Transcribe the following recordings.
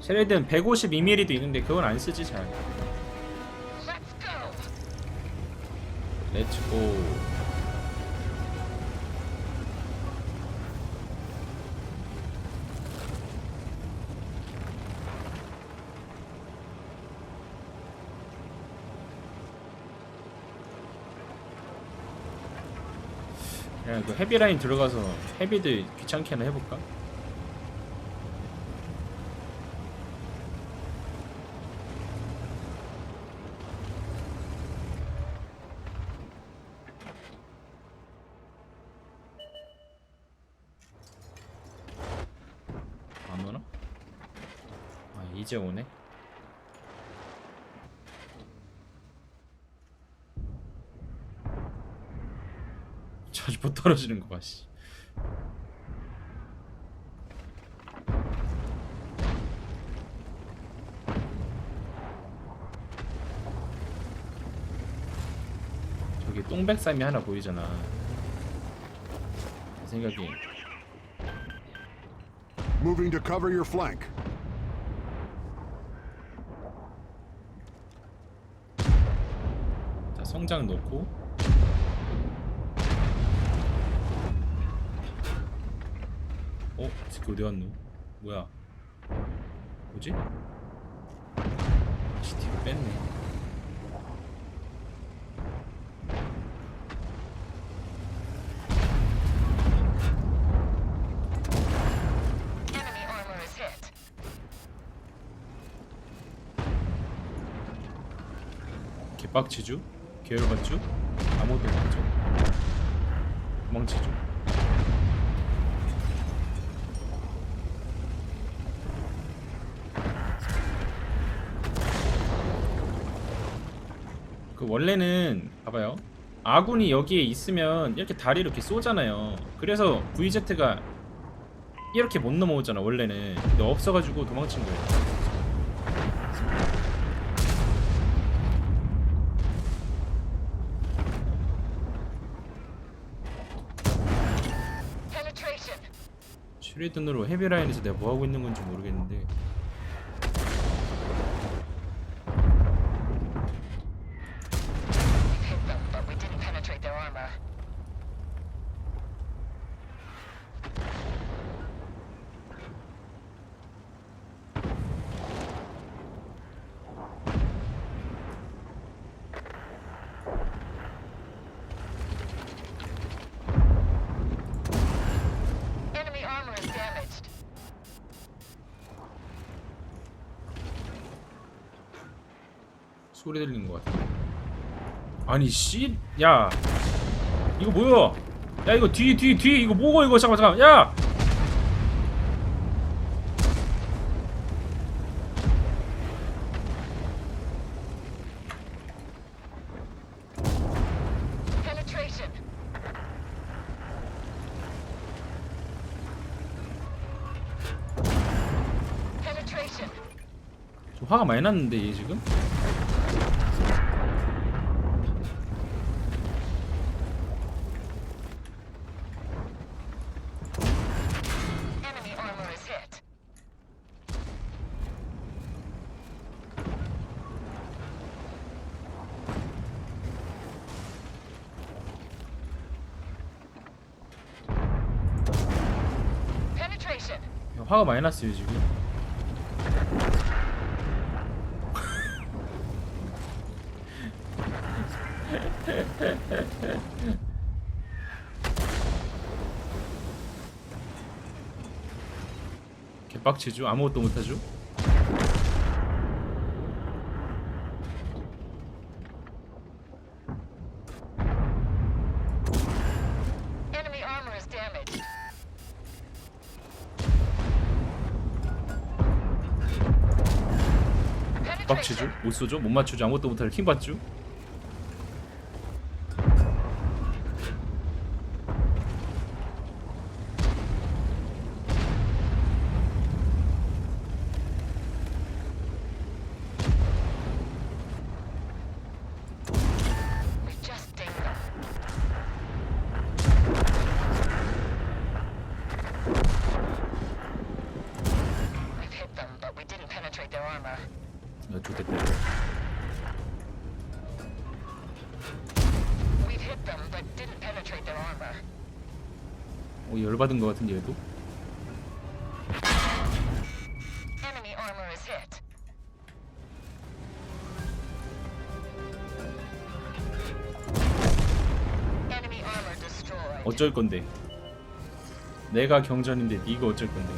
쉐레든 152mm도 있는데 그건 안 쓰지 잘. 렛츠고. 그 헤비 라인 들어가서 헤비들 귀찮게 하나 해볼까? 안 오나? 아 이제 오네. 자주 못 떨어지는 거 봐. 씨. 저기 똥백삼이 하나 보이잖아. 내 생각에 Moving to cover your flank. 성장 넣고 어? 이 새끼 어디 갔노? 뭐야? 뭐지? 씨 뒤로 뺐네. 개빡치죠? 계열받죠? 아무것도 없죠? 도망치죠? 그 원래는 봐봐요 아군이 여기에 있으면 이렇게 다리 이렇게 쏘잖아요 그래서 VZ가 이렇게 못 넘어오잖아 원래는 근데 없어가지고 도망친 거예요 슈리든으로 헤비라인에서 내가 뭐하고 있는 건지 모르겠는데 We've hit them, but we didn't penetrate their armor. Enemy armor is damaged. 소리 들리는 것 같아. 아니 씨, 야, 이거 뭐야? 야 이거 뒤 뒤 뒤 이거 뭐고 이거 잠깐 잠깐, 야. 화가 많이 났는데 얘 지금? Enemy armor is hit. Penetration. 화가 많이 났어요 지금. 개빡치죠? 아무것도 못하죠? 빡치죠? 못 쏘죠? 못 맞추죠? 아무것도 못할 킹 받죠? Armor. Their armor. 어 열받은 거 같은데 얘도 Enemy armor is hit. Enemy armor destroyed. 어쩔 건데 내가 경전인데 네가 어쩔 건데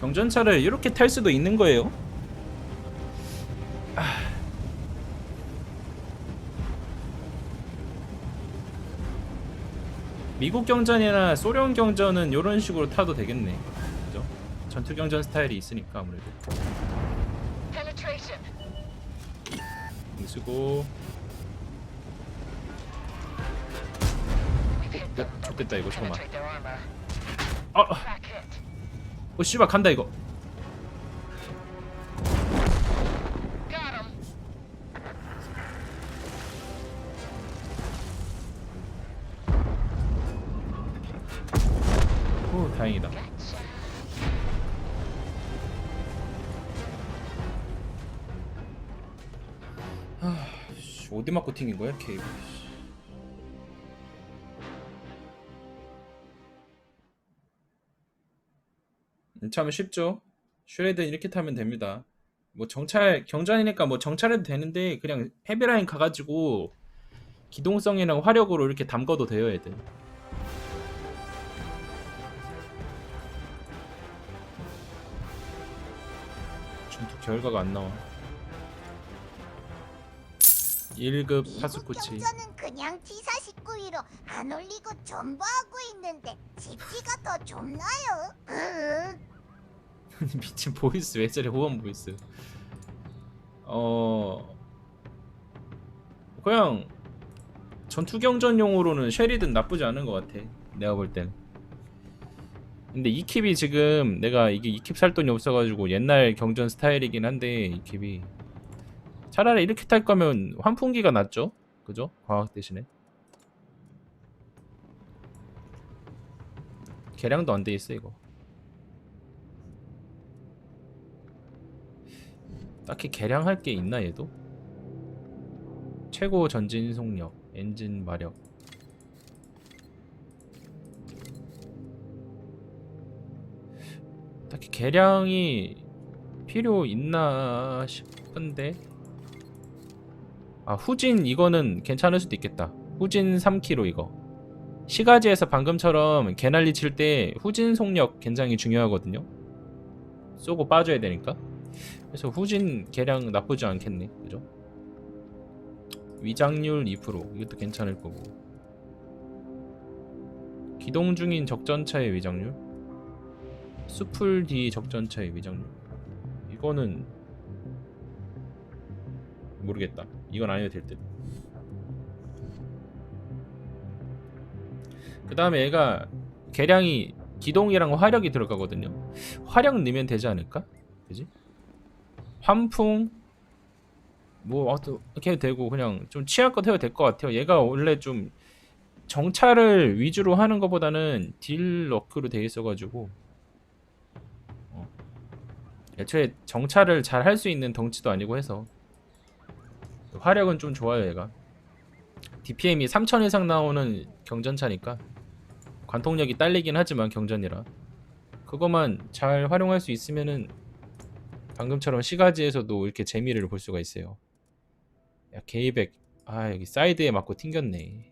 경전차를 이렇게 탈 수도 있는 거예요? 아. 미국 경전이나 소련 경전은 이런 식으로 타도 되겠네. 그죠? 전투 경전 스타일이 있으니까 아무래도. 쓰고 but 좋겠다 이거 잠깐만. 아. 어 씨발 간다 이거. 다행이다. 어디 맞고 튕긴 거야 케이블? 씨. 참 쉽죠. 슈레드 이렇게 타면 됩니다. 뭐 정찰 경전이니까 뭐 정찰해도 되는데 그냥 헤비라인 가가지고 기동성이랑 화력으로 이렇게 담궈도 돼요 애들. 전투 결과가 안 나와. 1급 파수코치 경전은 그냥 지사 19위로 안 올리고 존버하고 있는데 집지가 더 좋나요? 으, 미친 보이스 왜 저래? 호원 보이스. 어 그냥 전투 경전용으로는 쉐리든 나쁘지 않은 것 같아 내가 볼 땐. 근데 이 킵이 지금 내가 이게 이 킵 살 돈이 없어가지고 옛날 경전 스타일이긴 한데 이 킵이. 차라리 이렇게 탈 거면 환풍기가 낫죠? 그죠? 과학 대신에. 개량도 안 돼 있어 이거 딱히 개량할 게 있나 얘도? 최고 전진 속력, 엔진 마력. 딱히 개량이 필요 있나 싶은데. 아 후진 이거는 괜찮을 수도 있겠다. 후진 3km 이거. 시가지에서 방금처럼 개난리 칠 때 후진 속력 굉장히 중요하거든요. 쏘고 빠져야 되니까. 그래서 후진 개량 나쁘지 않겠네. 그죠? 위장률 2% 이것도 괜찮을 거고. 기동 중인 적전차의 위장률? 수풀 뒤 적전차의 위장률? 이거는 모르겠다. 이건 아니어도 될듯. 그 다음에 얘가 개량이 기동이랑 화력이 들어가거든요. 화력 넣으면 되지 않을까? 그지? 환풍 뭐 어떻게 해도 되고 그냥 좀 취향껏 해도 될 것 같아요. 얘가 원래 좀 정찰을 위주로 하는 것보다는 딜 러크로 돼 있어가지고 어. 애초에 정찰을 잘 할 수 있는 덩치도 아니고 해서 화력은 좀 좋아요 얘가 DPM이 3000 이상 나오는 경전차니까 관통력이 딸리긴 하지만 경전이라 그것만 잘 활용할 수 있으면은 방금처럼 시가지에서도 이렇게 재미를 볼 수가 있어요. 야 게이백 아 여기 사이드에 맞고 튕겼네.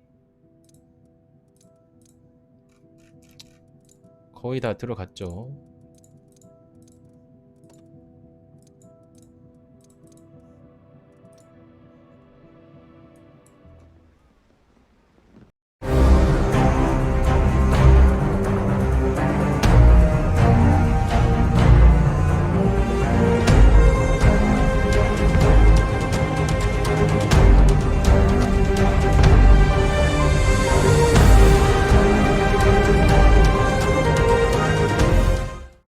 거의 다 들어갔죠.